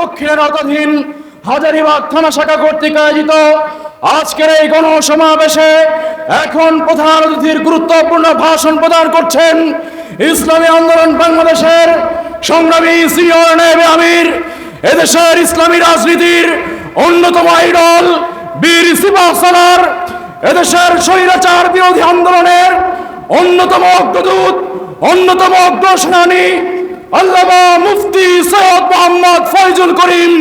দক্ষিণের আওতাধীন হাজারিবাগ থানা শাখা কর্তৃক আয়োজিত আজকের এই গণসমাবেশে এখন প্রধান অতিথির গুরুত্বপূর্ণ ভাষণ প্রদান করছেন ইসলামী আন্দোলন বাংলাদেশের সংগ্রামী সিনিয়র নেবে আমির, এদেশের ইসলামী রাজনীতির অন্যতম আইডল বীর সিপাহ সালার, এদেশের স্বৈরাচার বিরোধী আন্দোলনের অন্যতম অগ্রদূত, অন্যতম অগ্রসেনানী, আল্লামা মুফতি সৈয়দ মোহাম্মদ ফয়জুল করিম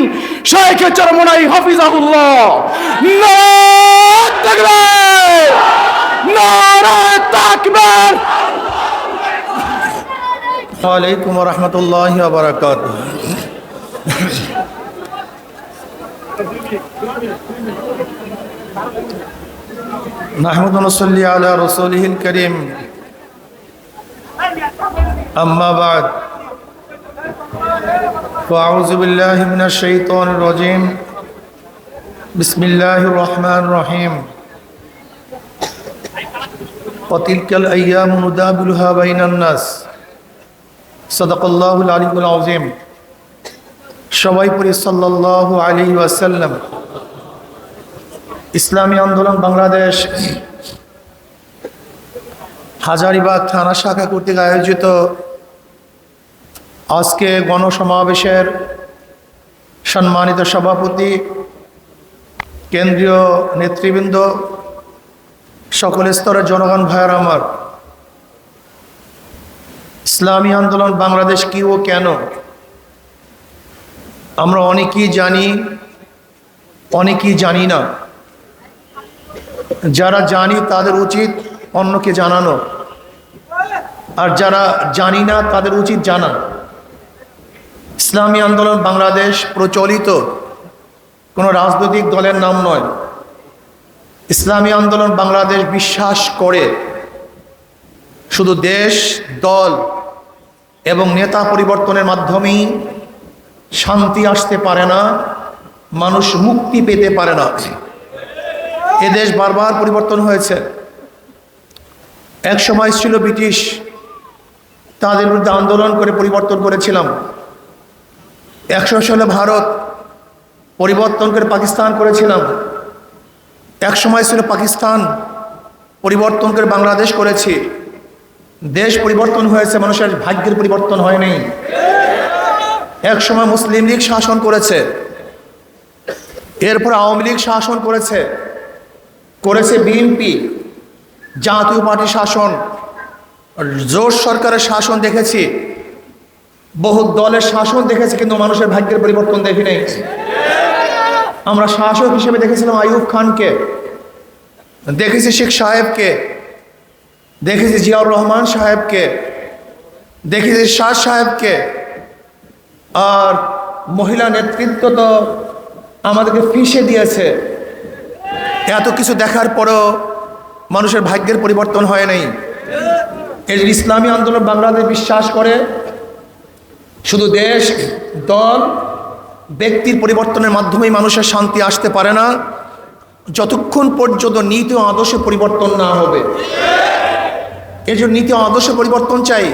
শেখ চরমনাই হাফিজাহুল্লাহ নারায় তাকবীর নারায় তাকবীর ওয়ালাইকুম রহমতুল্লাহ বারকাত نحمد ونصلي على رسوله الكريم أما بعد فأعوذ بالله من الشيطان الرجيم بسم الله الرحمن الرحيم وتلك الأيام ندابلها بين الناس সদকাল্লাহুল আলিমুল আউজিম সবাই পড়ি সাল্লাল্লাহু আলী ওয়াসাল্লাম ইসলামী আন্দোলন বাংলাদেশ হাজারিবাগ থানা শাখা কর্তৃক আয়োজিত আজকে গণসমাবেশের সম্মানিত সভাপতি, কেন্দ্রীয় নেতৃবৃন্দ, সকল স্তরের জনগণ, ভাইয়ার আমার। ইসলামী আন্দোলন বাংলাদেশ কি ও কেন? আমরা অনেকেই জানি অনেকেই জানি না। যারা জানি তাদের উচিত অন্যকে জানানো। আর যারা জানি না তাদের উচিত জানা। ইসলামী আন্দোলন বাংলাদেশ প্রচলিত। কোনো রাজনৈতিক দলের নাম নয়। ইসলামী আন্দোলন বাংলাদেশ বিশ্বাস করে। শুধু দেশ, দল এবং নেতা পরিবর্তনের মাধ্যমেই শান্তি আসতে পারে না, মানুষ মুক্তি পেতে পারে না। এ দেশ বারবার পরিবর্তন হয়েছে। এক সময় ছিল ব্রিটিশ, তাদের বিরুদ্ধে আন্দোলন করে পরিবর্তন করেছিলাম। একশো সালে ভারত পরিবর্তন করে পাকিস্তান করেছিলাম। এক সময় ছিল পাকিস্তান পরিবর্তন করে বাংলাদেশ করেছি। দেশ পরিবর্তন হয়েছে, মানুষের ভাগ্যের পরিবর্তন হয়নি। এক সময় মুসলিম লীগ শাসন করেছে। এরপর আওয়ামী লীগ শাসন করেছে। করেছে বিএনপি। জাতীয় পার্টি শাসন। জোর সরকারের শাসন দেখেছি। বহু দলের শাসন দেখেছি, কিন্তু মানুষের ভাগ্যের পরিবর্তন দেখি নাই। আমরা শাসক হিসেবে দেখেছিলাম আইয়ুব খানকে। দেখেছি শেখ সাহেবকে। দেখেছি জিয়াউর রহমান সাহেবকে। দেখেছি শাহ সাহেবকে। আর মহিলা নেতৃত্ব তো আমাদেরকে ফিসে দিয়েছে। এত কিছু দেখার পরও মানুষের ভাগ্যের পরিবর্তন হয় নাই। এই ইসলামী আন্দোলন বাংলাদেশ বিশ্বাস করে শুধু দেশ, দল, ব্যক্তির পরিবর্তনের মাধ্যমেই মানুষের শান্তি আসতে পারে না। যতক্ষণ পর্যন্ত নীতি ও আদর্শে পরিবর্তন না হবে। এর জন্য নীতি ও আদর্শ পরিবর্তন চাই।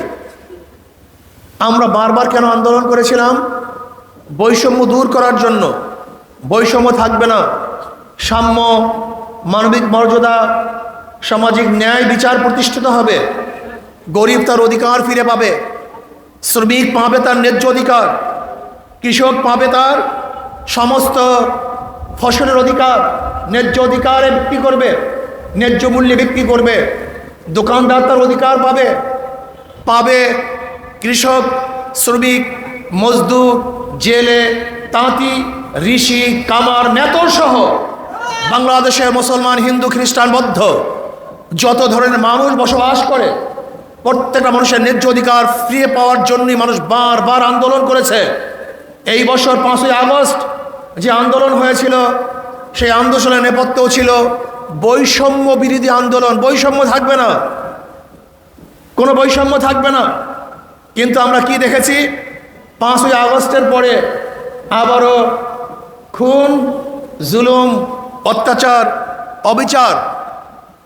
আমরা বারবার কেন আন্দোলন করেছিলাম? বৈষম্য দূর করার জন্য। বৈষম্য থাকবে না। সাম্য, মানবিক মর্যাদা, সামাজিক ন্যায় বিচার প্রতিষ্ঠিত হবে। গরিব তার অধিকার ফিরে পাবে। শ্রমিক পাবে তার ন্যায্য অধিকার, কৃষক পাবে তার সমস্ত ফসলের অধিকার, ন্যায্য অধিকারে বিক্রি করবে, ন্যায্য মূল্যে বিক্রি করবে, দোকানদার তার অধিকার পাবে পাবে কৃষক, শ্রমিক, মজদুর, জেলে, তাঁতি, ঋষি, কামার, নেতর সহ বাংলাদেশের মুসলমান, হিন্দু, খ্রিস্টান, বৌদ্ধ, যত ধরনের মানুষ বসবাস করে প্রত্যেকটা মানুষের ন্যায্য অধিকার ফিরে পাওয়ার জন্যই মানুষ বারবার আন্দোলন করেছে। এই বছর পাঁচই আগস্ট যে আন্দোলন হয়েছিল, সেই আন্দোলনের নেপথ্যও ছিল বৈষম্য বিরোধী আন্দোলন। বৈষম্য থাকবে না। কোনো বৈষম্য থাকবে না। কিন্তু আমরা কি দেখেছি? পাঁচই আগস্টের পরে আবারও খুন, জুলুম, অত্যাচার, অবিচার,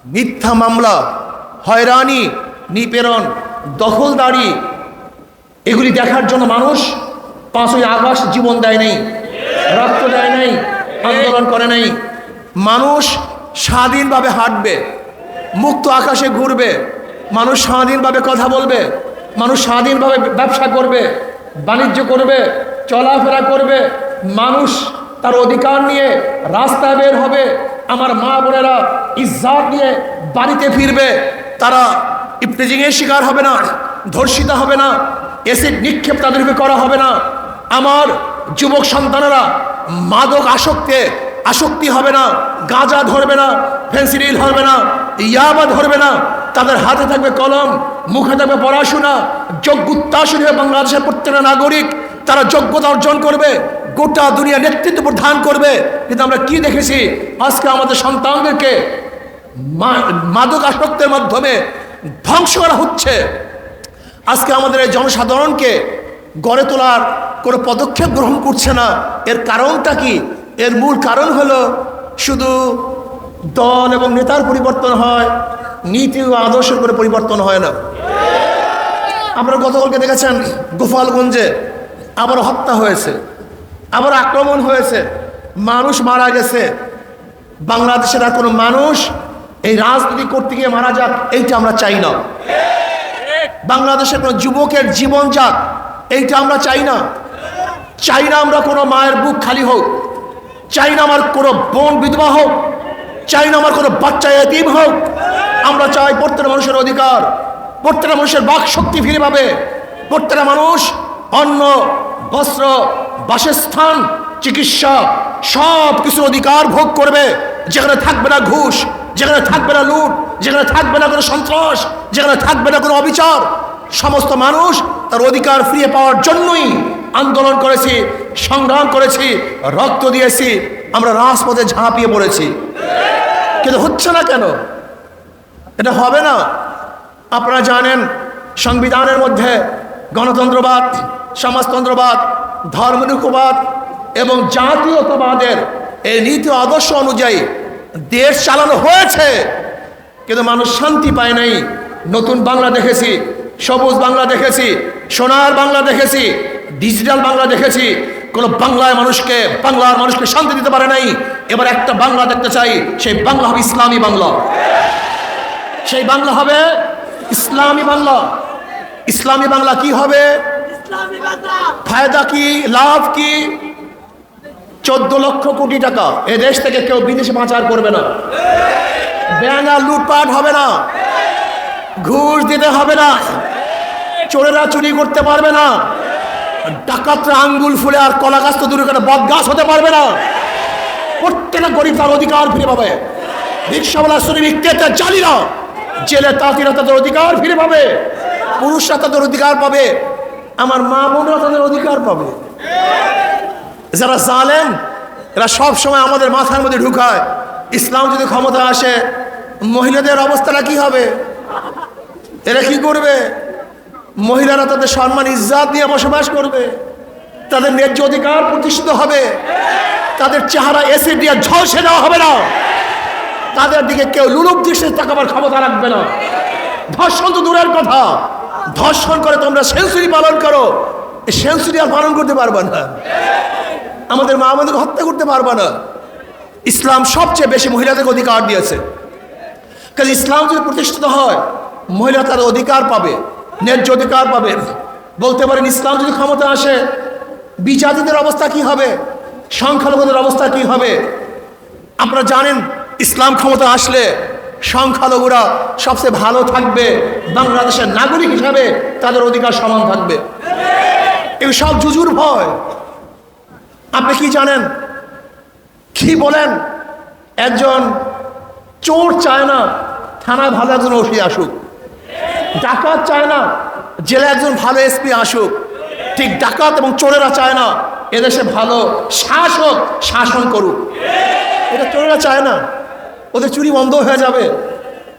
মিথ্যা মামলা, হয়রানি নিপীড়ন, দখলদারি, এগুলি দেখার জন্য মানুষ পাঁচই আগস্ট জীবন দেয় নাই, রক্ত দেয় নাই, আন্দোলন করে নাই। মানুষ স্বাধীনভাবে হাঁটবে, মুক্ত আকাশে ঘুরবে, মানুষ স্বাধীনভাবে কথা বলবে, মানুষ স্বাধীনভাবে ব্যবসা করবে, বাণিজ্য করবে, চলাফেরা করবে, মানুষ তার অধিকার নিয়ে রাস্তায় বের হবে, আমার মা বোনেরা ইজ্জাত নিয়ে বাড়িতে ফিরবে, তারা ইফতেজিংয়ের শিকার হবে না, ধর্ষিতা হবে না এসিড নিক্ষেপ তাদের উপরে করা হবে না। আমার যুবক সন্তানেরা মাদক আসক্তে আসক্তি হবে না, গাঁজা ধরবে না ফেন্সিডিল ধরবে না, ইয়াবা ধরবে না। তাদের হাতে থাকবে কলম, মুখে থাকবে পড়াশোনা যোগ্য উত্তাসী হবে বাংলাদেশের প্রত্যেকটা নাগরিক তারা যোগ্যতা অর্জন করবে, গোটা দুনিয়া নেতৃত্ব প্রদান করবে। কিন্তু আমরা কি দেখেছি? আজকে আমাদের সন্তানদেরকে মাদক আসক্তের মাধ্যমে ধ্বংস করা হচ্ছে। আজকে আমাদের এই জনসাধারণকে গড়ে তোলার কোনো পদক্ষেপ গ্রহণ করছে না। এর কারণটা কি? এর মূল কারণ হলো শুধু দল এবং নেতার পরিবর্তন হয়, নীতি ও আদর্শের করে পরিবর্তন হয় না। আপনারা গতকালকে দেখেছেন গোপালগঞ্জে আবার হত্যা হয়েছে, আবার আক্রমণ হয়েছে, মানুষ মারা গেছে। বাংলাদেশের আর কোনো মানুষ এই রাজনীতি করতে গিয়ে মারা যাক, এইটা আমরা চাই না। বাংলাদেশের কোনো যুবকের জীবন যাক, এইটা আমরা চাই না। চাই না আমরা কোনো মায়ের বুক খালি হোক। চাই না আমার কোনো বোন বিধবা হোক। চাই না আমার কোনো বাচ্চা এতিম হোক। আমরা চাই প্রত্যেকটা মানুষের অধিকার, প্রত্যেকটা মানুষের বাক শক্তি ফিরে পাবে। প্রত্যেকটা মানুষ অন্ন, বস্ত্র, বাসস্থান, চিকিৎসা সব কিছুর অধিকার ভোগ করবে। যেখানে থাকবে না ঘুষ যেখানে থাকবে না লুট, যেখানে থাকবে না কোনো সন্ত্রাস, যেখানে থাকবে না কোনো অবিচার, সমস্ত মানুষ তার অধিকার ফিরিয়ে পাওয়ার জন্যই আন্দোলন করেছি, সংগ্রাম করেছি, রক্ত দিয়েছি, আমরা রাজপথে ঝাঁপিয়ে পড়েছি। কিন্তু হচ্ছে না কেন? এটা হবে না। আপনারা জানেন, সংবিধানের মধ্যে গণতন্ত্রবাদ, সমাজতন্ত্রবাদ ধর্মনিরপবাদ এবং জাতীয়তাবাদের এই নীতি আদর্শ অনুযায়ী দেশ চালানো হয়েছে কিন্তু মানুষ শান্তি পায় নাই। নতুন বাংলা দেখেছি সবুজ বাংলা দেখেছি সোনার বাংলা দেখেছি ডিজিটাল বাংলা দেখেছি। কোনো বাংলায় মানুষকে বাংলার মানুষকে শান্তি দিতে পারে নাই। এবার একটা বাংলা দেখতে চাই সেই বাংলা হবে ইসলামী বাংলা। সেই বাংলা হবে ইসলামী বাংলা। ইসলামী বাংলা কি হবে? ফায়দা কি লাভ কি? চোদ্দ লক্ষ কোটি টাকা। এ দেশ থেকে কেউ বিদেশে পাচার করবে না। ব্যাঙা লুটপাট হবে না। ঘুষ দিতে হবে না। চোরেরা চুরি করতে পারবে না। ডাকাতরা আঙ্গুল ফুলে আর কলা গাছ তো দূরে করে বদ গাছ হতে পারবে না। প্রত্যেকটা গরিব তার অধিকার ফিরে পাবে। রিক্সাওয়ালা শ্রমিক ক্রেতা জালিরা। জেলে তাঁতিরা তাদের অধিকার ফিরে পাবে। পুরুষরা তাদের অধিকার পাবে। আমার মা বোনরা তাদের অধিকার পাবে। যারা জালেন এরা সব সময় আমাদের মাথার মধ্যে ঢুকায়। ইসলাম যদি ক্ষমতা আসে, মহিলাদের অবস্থাটা কি হবে? এরা কি করবে? মহিলারা তাদের সম্মান, ইজ্জাত দিয়ে বসবাস করবে। তাদের ন্যায্য অধিকার প্রতিষ্ঠিত হবে। তাদের চেহারা এসিড দিয়ে ঝলসে দেওয়া হবে না। তাদের দিকে কেউ লুলুপ দৃষ্টিতে তাকাবার ক্ষমতা রাখবে না। ধর্ষণ তো দূরের কথা। ধর্ষণ করে তোমরা সেঞ্চুরি পালন করো। সেঞ্চুরি আর পালন করতে পারবে না। আমাদের মা আমাদেরকে হত্যা করতে পারবে না। ইসলাম সবচেয়ে বেশি মহিলাদেরকে অধিকার দিয়েছে। কাজে ইসলাম যদি প্রতিষ্ঠিত হয়, মহিলা তার অধিকার পাবে, ন্যায্য অধিকার পাবে। বলতে পারেন, ইসলাম যদি ক্ষমতা আসে, বিজাতিদের অবস্থা কি হবে? সংখ্যালঘুদের অবস্থা কি হবে? আপনারা জানেন, ইসলাম ক্ষমতা আসলে সংখ্যালঘুরা সবচেয়ে ভালো থাকবে, বাংলাদেশের নাগরিক হিসাবে তাদের অধিকার সমান থাকবে। এগুলো সব জুজুর ভয়। আপনি কি জানেন? কি বলেন? একজন চোর চায় না, থানায় ভালো একজন ওসি আসুক। ডাকাত চায় না, জেলে একজন ভালো এসপি আসুক। ঠিক ডাকাত এবং চোরেরা চায় না, এদেশে ভালো শাসক শাসন করুক। এটা চোরেরা চায় না, ওদের চুরি বন্ধ হয়ে যাবে।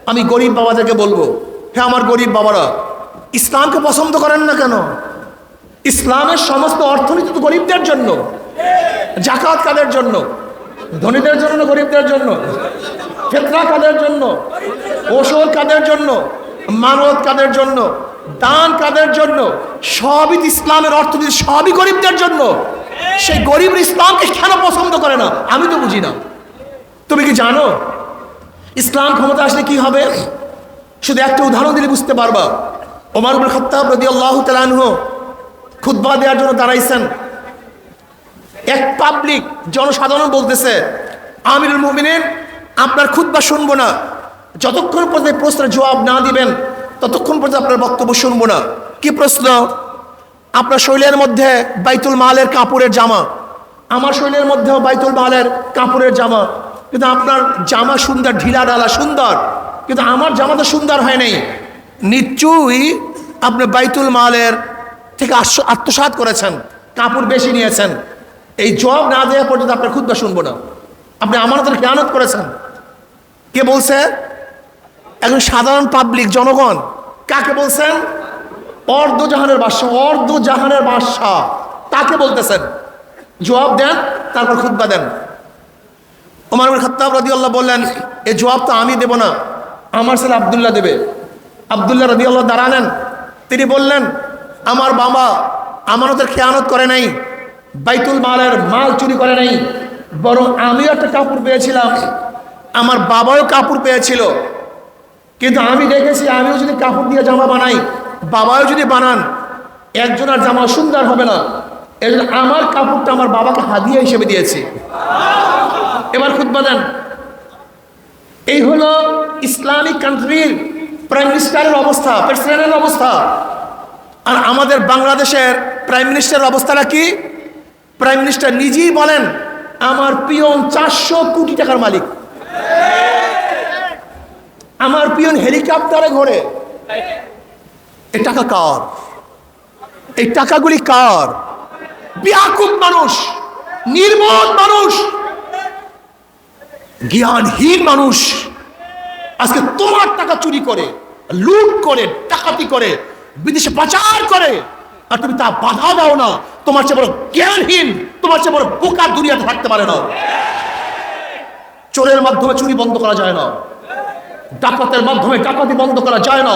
আমি গরিব বাবাদেরকে বলব হ্যাঁ আমার গরিব বাবারা, ইসলামকে পছন্দ করেন না কেন? ইসলামের সমস্ত অর্থনীতি তো গরিবদের জন্য। জাকাত কাদের জন্য? ধনীদের জন্য, গরিবদের জন্য? ফেতরা কাদের জন্য? ওষুধ কাদের জন্য? মানত কাদের জন্য? দান কাদের জন্য? সবই ইসলামের অর্থনীতি সবই গরিবদের জন্য। সেই গরিব ইসলামকে কেন পছন্দ করে না? আমি তো বুঝি না। তুমি কি জানো? ইসলাম ক্ষমতা আসলে কি হবে? শুধু একটা উদাহরণ দিলে বুঝতে পারবা। ওমর আবুল খত্তাব রদি আল্লাহ তালানহ খুদ্া দেওয়ার জন্য দাঁড়াইছেন। এক পাবলিক জনসাধারণ বলতেছে, আমিরুল মুমিনিন, আপনার খুদ্া শুনব না। যতক্ষণ পর্যন্ত প্রশ্নের জবাব না দিবেন, ততক্ষণ পর্যন্ত আপনার বক্তব্য শুনব না। কি প্রশ্ন? আপনার শৈলের মধ্যে বাইতুল মালের কাপড়ের জামা। আমার শৈলের মধ্যেও বাইতুল মালের কাপড়ের জামা। কিন্তু আপনার জামা সুন্দর, ঢিলা ডালা সুন্দর। কিন্তু আমার জামা তো সুন্দর হয় নাই। নিশ্চয়ই আপনি বাইতুল মালের থেকে আত্মসাৎ করেছেন, কাপড় বেশি নিয়েছেন। এই জব না দেওয়া পর্যন্ত আপনার ক্ষুদ্র শুনব না। আপনি আমাদের খেয়ানত করেছেন। কে বলছে? একজন সাধারণ পাবলিক জনগণ। কাকে বলছেন? অর্ধ জাহানের বাদশাহ অর্ধ জাহানের বাদশাহ। তাকে বলতেছেন। জবাব দেন, তারপর খুদ্া দেন। ওমর খত্তাব রাদিয়াল্লাহ বললেন এই জবাব তো আমি দেব না, আমার ছেলে আবদুল্লাহ দেবে। আবদুল্লাহ রাদিয়াল্লাহ দাঁড়ালেন। তিনি বললেন, আমার বাবা আমানতের খেয়ানত করে নাই বাইতুল মালের মাল চুরি করে নাই, বরং আমিও একটা কাপড় পেয়েছিলাম, আমার বাবাও কাপড় পেয়েছিল। কিন্তু আমি দেখেছি, আমিও যদি কাপড় দিয়ে জামা বানাই, বাবাও যদি বানান, একজনের জামা সুন্দর হবে না। এই আমার কাপড়টা আমার বাবাকে হাদিয়া হিসেবে দিয়েছি। এবার খুদ্া দেন। এই হলো ইসলামিক কান্ট্রির প্রাইম মিনিস্টারের অবস্থা, প্রেসিডেন্টের অবস্থা। আর আমাদের বাংলাদেশের প্রাইম মিনিস্টারের অবস্থাটা কি? প্রাইম মিনিস্টার নিজেই বলেন, আমার পিয়ন চারশো কোটি টাকার মালিক। আমার পিয়ন হেলিকপ্টারে ঘোরে। এই টাকা কার? এই টাকাগুলি কার? বিয়াকুব মানুষ, নির্মল মানুষ, জ্ঞানহীন মানুষ। আজকে তোমার টাকা চুরি করে, লুট করে টাকাতি করে, বিদেশে পাচার করে। আর তুমি তা বাধা দাও না। তোমার চেয়ে বড় জ্ঞানহীন, তোমার চেয়ে বড় বোকা দুনিয়াতে থাকতে পারে না। চোরের মাধ্যমে চুরি বন্ধ করা যায় না। ডাকাতের মাধ্যমে ডাকাতি বন্ধ করা যায় না।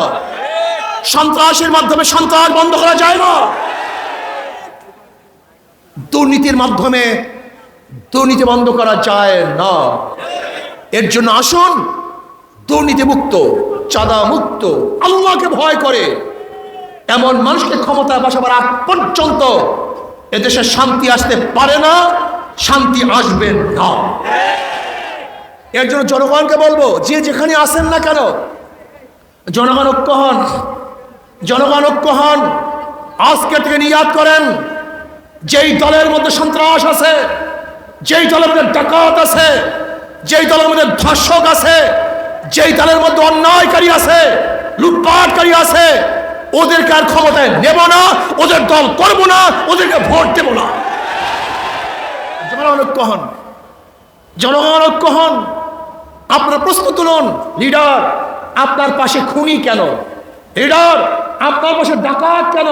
সন্ত্রাসের মাধ্যমে সন্ত্রাস বন্ধ করা যায় না। দুর্নীতির মাধ্যমে দুর্নীতি বন্ধ করা যায় না। এর জন্য আসুন দুর্নীতি মুক্ত চাঁদা মুক্ত আল্লাহকে ভয় করে। এমন মানুষকে ক্ষমতা বসাবার আগ পর্যন্ত এদেশে শান্তি আসতে পারে না, শান্তি আসবে না। এর জন্য জনগণকে বলব, যে যেখানে আসেন না কেন, জনগণ ঐক্য হন, জনগণ ঐক্য হন। আজকে থেকে নিয়াদ করেন, যেই দলের মধ্যে সন্ত্রাস আছে, যেই দলের মধ্যে ডাকাত আছে, যেই দলের মধ্যে ধর্ষক আছে, যেই দলের মধ্যে অন্যায়কারী আছে, লুটপাটকারী আছে ওদেরকে আর ক্ষমতায় নেব না, ওদের দল করব না, ওদেরকে ভোট দেব না। জনগণ ঐক্য হন। জনগণ ঐক্য হন। আপনার প্রশ্ন তুলুন লিডার, আপনার পাশে খুনি কেন? লিডার, আপনার পাশে ডাকাত কেন?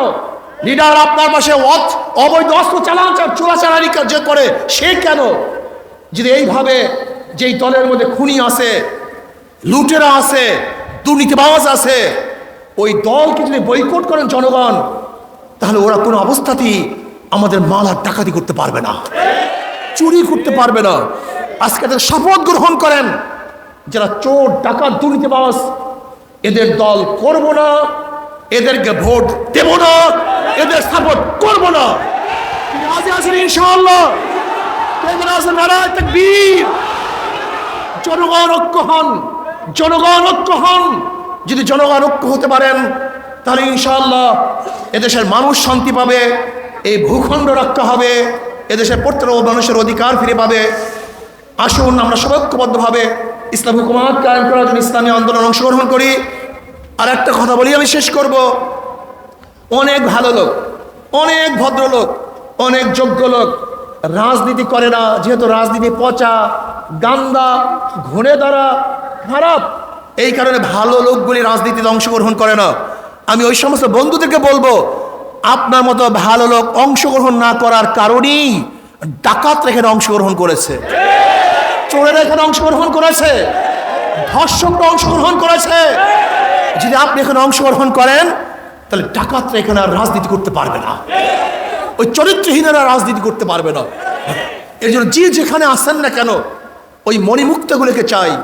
লিডার, আপনার পাশে অবৈধ অস্ত্র চালান চোরাচালানি যে করে, সে কেন? যদি এইভাবে যেই দলের মধ্যে খুনি আছে, লুটেরা আছে, দুর্নীতিবাজ আছে ওই দলকে যদি বৈকট করেন জনগণ, তাহলে ওরা কোনো অবস্থাতেই আমাদের মাল আর ডাকাতি করতে পারবে না। চুরি করতে পারবে না। আজকে তাদের শপথ গ্রহণ করেন, যারা চোর, ডাকাত দুর্নীতিবাস এদের দল করব না, এদেরকে ভোট দেব না, এদের সাপোর্ট করব না। জনগণ ঐক্য হন, জনগণ ঐক্য হন। যদি জনগণ ঐক্য হতে পারেন, তাহলে ইনশাআল্লাহ এদেশের মানুষ শান্তি পাবে, এই ভূখণ্ড রক্ষা হবে, এদেশের প্রত্যেক মানুষের অধিকার ফিরে পাবে। আসুন, আমরা সবাই ঐক্যবদ্ধভাবে ইসলাম হুকুমাত কায়েম করার জন্য ইসলামী আন্দোলন অংশগ্রহণ করি। আর একটা কথা বলি, আমি শেষ করব। অনেক ভালো লোক, অনেক ভদ্রলোক, অনেক যোগ্য লোক, রাজনীতি করে না, যেহেতু রাজনীতি পচা, গান্দা ঘুরে দ্বারা খারাপ। এই কারণে ভালো লোকগুলি রাজনীতিতে অংশগ্রহণ করে না। আমি ওই সমস্ত বন্ধুদেরকে বলব, আপনার মতো ভালো লোক অংশগ্রহণ না করার কারণেই ডাকাত এখানে অংশগ্রহণ করেছে। চোরেরা এখানে অংশগ্রহণ করেছে। ধর্ষকরা অংশগ্রহণ করেছে। যদি আপনি এখানে অংশগ্রহণ করেন, তাহলে ডাকাতরা এখানে আর রাজনীতি করতে পারবে না। ওই চরিত্রহীনেরা রাজনীতি করতে পারবে না। এর জন্য যে যেখানে আসেন না কেন, ওই মণিমুক্তগুলোকে চাই।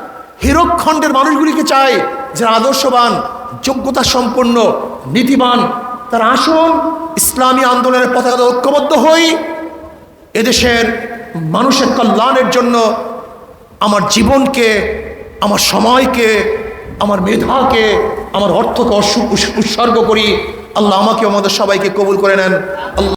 হীরকখণ্ডের মানুষগুলিকে চাই যারা আদর্শবান যোগ্যতা সম্পন্ন নীতিবান। তারা আসুন, ইসলামী আন্দোলনের পতাকা ঐক্যবদ্ধ হই। এদেশের মানুষের কল্যাণের জন্য আমার জীবনকে, আমার সময়কে, আমার মেধাকে, আমার অর্থকে উৎসর্গ করি। আল্লাহ আমাকে আমাদের সবাইকে কবুল করে নেন। আল্লাহ